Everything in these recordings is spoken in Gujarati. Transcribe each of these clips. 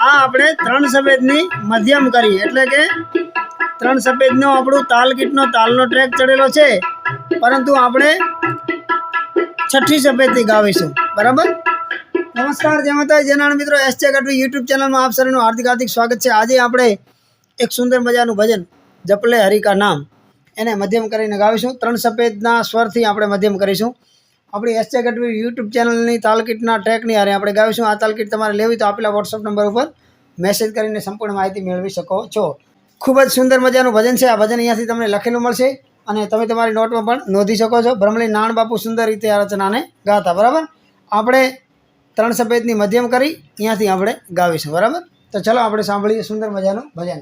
આ આપણે ત્રણ સફેદની મધ્યમ કરી, એટલે કે ત્રણ સફેદનો આપણું તાલ કીટનો તાલનો ટ્રેક ચડેલો છે, પરંતુ આપણે છઠ્ઠી સફેદથી ગાવીશું, બરાબર? નમસ્કાર, જય માતા જનાણ મિત્રો, એસ ચે ગઢવી યુટ્યુબ ચેનલમાં આપ સૌનું હાર્દિક હાર્દિક સ્વાગત છે. આજે આપણે એક સુંદર મજાનું ભજન, જપલે હરિકા નામ. એને મધ્યમ કરીને ગાવીશું. ત્રણ સફેદના સ્વરથી આપણે મધ્યમ કરીશું. આપણી એસ ચે ગઢવી યુટ્યુબ ચેનલની તાલકીટના ટ્રેકની હારે આપણે ગાવીશું. આ તાલકીટ તમારે લેવી તો આપેલા વોટ્સઅપ નંબર ઉપર મેસેજ કરીને સંપૂર્ણ માહિતી મેળવી શકો છો. ખૂબ જ સુંદર મજાનું ભજન છે. આ ભજન અહીંયાથી તમને લખેલું મળશે અને તમે તમારી નોટમાં પણ નોંધી શકો છો. બ્રહ્મલી નાણ બાપુ સુંદર રીતે આ રચનાને ગાતા. બરાબર? આપણે ત્રણ સફેદની મધ્યમ કરી અહીંયાથી આપણે ગાવીશું. બરાબર? તો ચલો આપણે સાંભળીએ સુંદર મજાનું ભજન.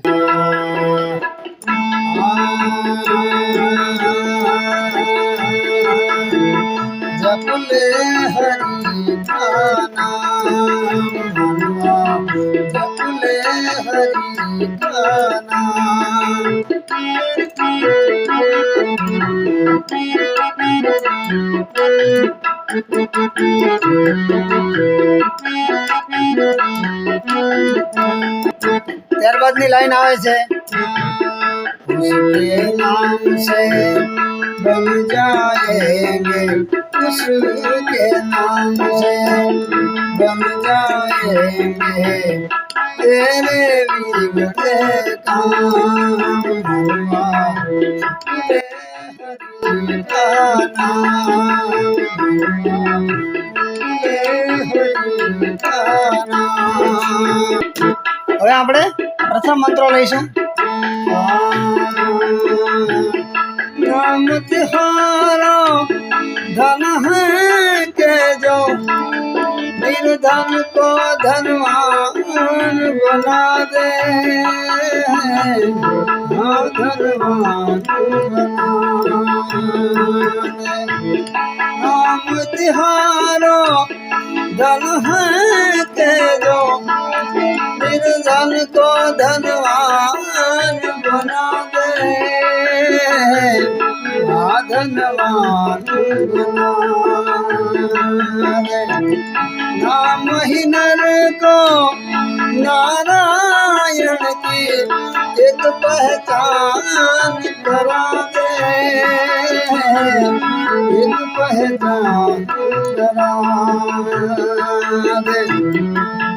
જપલે હરી કા નામ હનુમા જપલે હરી કા નામ ત્યારબાદની લાઈન આવે છે उसके नाम से बन जाएंगे उसके नाम से बन जाएंगे तेरे बिगड़े काम हुआ तेरे हरि का नाम हुआ तेरे हरि का नाम હવે આપણે પ્રથમ મંત્રો લઈશું नाम निर्धन को धनवान बना दे हाँ धनवान बना दे नाम तिहारो धन है नाम ही नर को नारायण की एक पहचान करा दे एक पहचान करा दे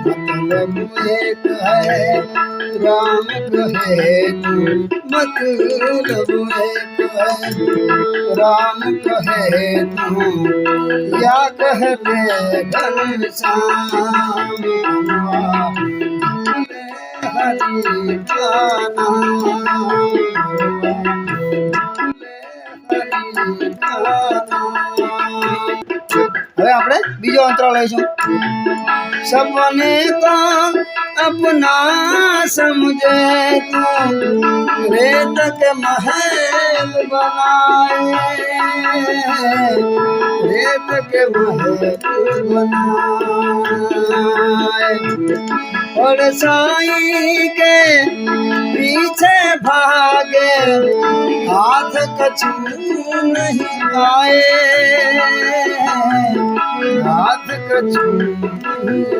मतलब एक है राम कहे तू मतलब एक है राम कहे तू या कह ले घनश्याम हरि का नाम હરી કા નામ. હવે આપણે બીજો અંતરો લઈશું સપને કો अपना समझे तू रेत के महल बनाए रेत के महल बनाए और साई के पीछे भागे हाथ कछु नहीं आए हाथ कछु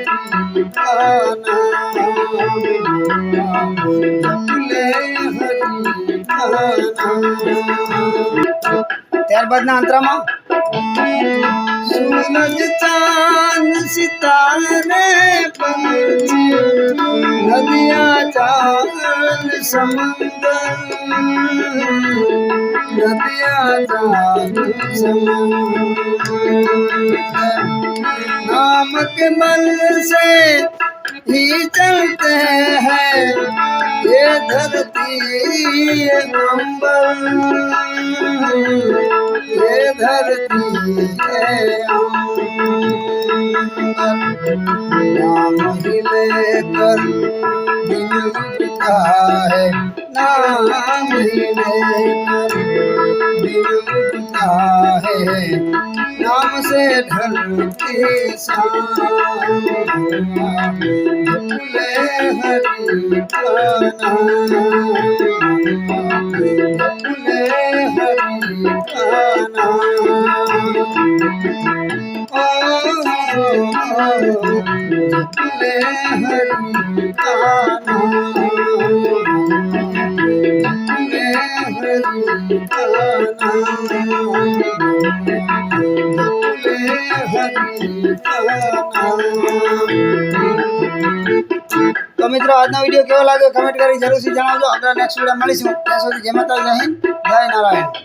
ત્યારબાદના અંતરામાં સૂરજ ચાંદ સિતારે નદિયા ચાંદ સમંદર નદિયા ચાંદ સમંદર. नाम के बल से ही चलते हैं ये धरती ये नंबर धरती है अंबर नाम ही लेकर दिल उठता है नाम ही लेकर दिल उठता है नाम से ढलती शाम झूले हरि का नाम झूले हरि का नाम ओ झूले हरि का नाम તો મિત્રો, આજનો વીડિયો કેવો લાગ્યો? કમેન્ટ કરી જરૂરથી જણાવજો. આપણે નેક્સ્ટ વીડિયો મળીશું. ત્યાં સુધી જય માતા જય હિન્દ, જય નારાયણ.